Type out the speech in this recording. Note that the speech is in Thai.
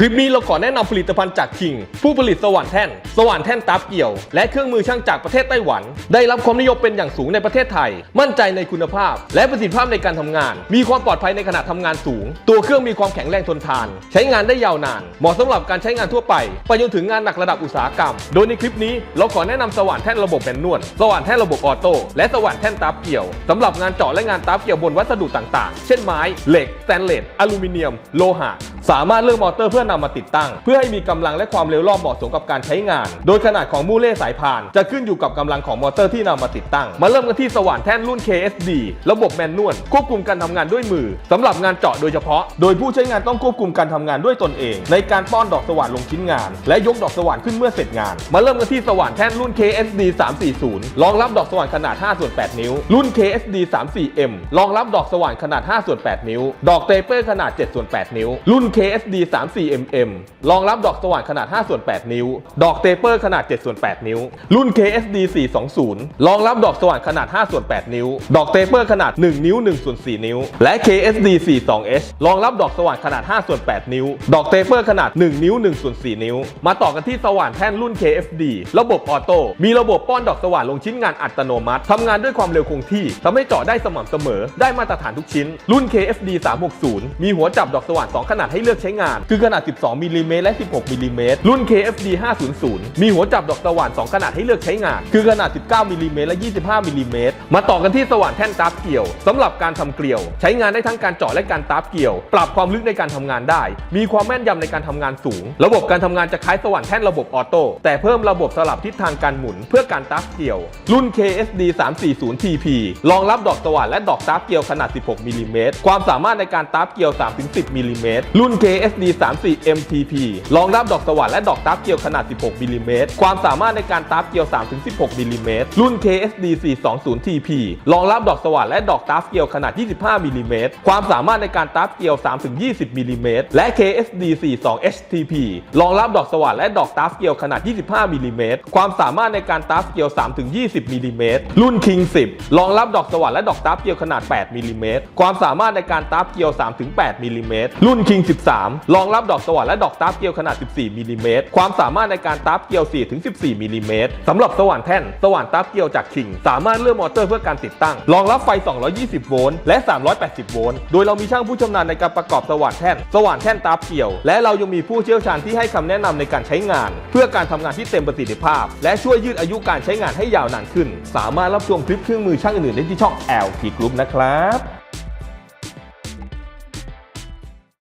คลิปนี้เราขอแนะนำผลิตภัณฑ์จากคิง ผู้ผลิตสว่านแท่น สว่านแท่นตับเกี่ยว และเครื่องมือช่างจากประเทศไต้หวัน ได้รับความนิยมเป็นอย่างสูงในประเทศไทย มั่นใจในคุณภาพ และประสิทธิภาพในการทำงาน มีความปลอดภัยในขณะทำงานสูง ตัวเครื่องมีความแข็งแรงทนทาน ใช้งานได้ยาวนาน เหมาะสำหรับการใช้งานทั่วไป ไปจนถึงงานหนักระดับอุตสาหกรรม โดยในคลิปนี้เราขอแนะนำสว่านแท่นระบบแมนนวล สว่านแท่นระบบออโต้ และสว่านแท่นตับเกี่ยวสำหรับงานเจาะและงานตับเกี่ยวบนวัสดุต่างๆ เช่นไม้ เหล็ก สแตนเลส อลูมิเนียม โลหะ สามารถเลือกมอเตอร์เพื่อนำมาติดตั้ง เพื่อให้มีกำลังและความเร็วรอบเหมาะสมกับการใช้งาน โดยขนาดของมูเล่สายพาน จะขึ้นอยู่กับกำลังของมอเตอร์ที่นำมาติดตั้ง มาเริ่มกันที่สว่านแท่นรุ่น KSD ระบบแมนนวลควบคุมการทำงานด้วยมือสำหรับงานเจาะโดยเฉพาะ โดยผู้ใช้งานต้องควบคุมการทำงานด้วยตนเอง ในการป้อนดอกสว่านลงชิ้นงาน และยกดอกสว่านขึ้นเมื่อเสร็จงาน มาเริ่มกันที่สว่านแท่นรุ่น KSD 340รองรับดอกสว่านขนาด5ส่วน8นิ้ว รุ่น KSD 34M รองรับดอกสว่านขนาด5ส่วน8นิ้ว ดอกเตเปอร์ขนาด7ส่วน8นิ้ว รุ่น KSD 34mm รองรับดอกสว่านขนาด 5 ส่วน 8 นิ้ว ดอกเตเปอร์ขนาด 7 ส่วน 8 นิ้ว รุ่น KSD 420 รองรับดอกสว่านขนาด 5 ส่วน 8 นิ้ว ดอกเตเปอร์ขนาด 1 นิ้ว 1 ส่วน 4 นิ้ว และ KSD 42H รองรับดอกสว่านขนาด 5 ส่วน 8 นิ้ว ดอกเตเปอร์ขนาด 1 นิ้ว 1 ส่วน 4 นิ้ว มาต่อกันที่สว่านแท่นรุ่น KFD ระบบออโต้ มีระบบป้อนดอกสว่านลงชิ้นงานอัตโนมัติ ทำงานด้วยความเร็วคงที่ ทำให้เจาะได้สม่ำเสมอ ได้มาตรฐานทุกชิ้น รุ่น KFD 360 มีหัวจับดอกสว่าน 2 ขนาดให้ลือกใช้งาน คือขนาด 12มิลลิเมตรและ 16มิลลิเมตรรุ่น KFD 500 มีหัวจับดอกสว่าน 2 ขนาดให้เลือกใช้งาน คือขนาด 19มิลลิเมตรและ 25มิลลิเมตรมาต่อกันที่สว่านแท่นตาบเกี่ยวสำหรับการทำเกลียว ใช้งานได้ทั้งการเจาะและการตาบเกี่ยว ปรับความลึกในการทำงานได้ มีความแม่นยำในการทำงานสูง ระบบการทำงานจะคล้ายสว่านแท่นระบบออโต้แต่เพิ่มระบบสลับทิศทางการหมุน เพื่อการตาบเกี่ยว รุ่น KSD 340 TP รองรับดอกสว่านและดอกตาบเกี่ยวขนาด 16มิลลิเมตรความสามารถในการตาบเกี่ยว 3-10มิลลิเมตรรุ่น่น KSD 34 MTP รองรับดอกสว่านและดอกตาบเกี่ยวขนาด 16มิลลิเมตร ความสามารถในการตาบเกี่ยว 3-16มิลลิเมตร รุ่น KSD 420 TP รองรับดอกสว่านและดอกตาบเกี่ยวขนาด 25มิลลิเมตร ความสามารถในการตาบเกี่ยว 3-20มิลลิเมตร และ KSD 42 HTP รองรับดอกสว่านและดอกตาบเกี่ยวขนาด 25มิลลิเมตร ความสามารถในการตาบเกี่ยว 3-20มิลลิเมตร รุ่น King 10 รองรับดอกสว่านและดอกตาบเกี่ยวขนาด 8มิลลิเมตร ความสามารถในการตาบเกี่ยว 3-8มิลลิเมตร รุ่น King 13 รองรับดอกสว่านและดอกตาบเกียวขนาด 14มิลลิเมตรความสามารถในการตาบเกียว 4-14มิลลิเมตรสำหรับสว่านแท่น สว่านตาบเกียวจาก King สามารถเลือกมอเตอร์เพื่อการติดตั้ง รองรับไฟ 220 โวลต์และ 380 โวลต์โดยเรามีช่างผู้ชำนาญในการประกอบสว่านแท่น สว่านแท่นตาบเกียว และเรายังมีผู้เชี่ยวชาญที่ให้คำแนะนำในการใช้งาน เพื่อการทำงานที่เต็มประสิทธิภาพ และช่วยยืดอายุการใช้งานให้ยาวนานขึ้น สามารถรับชมคลิปเครื่องมือช่างอื่นๆได้ที่ช่อง LT Group นะครับ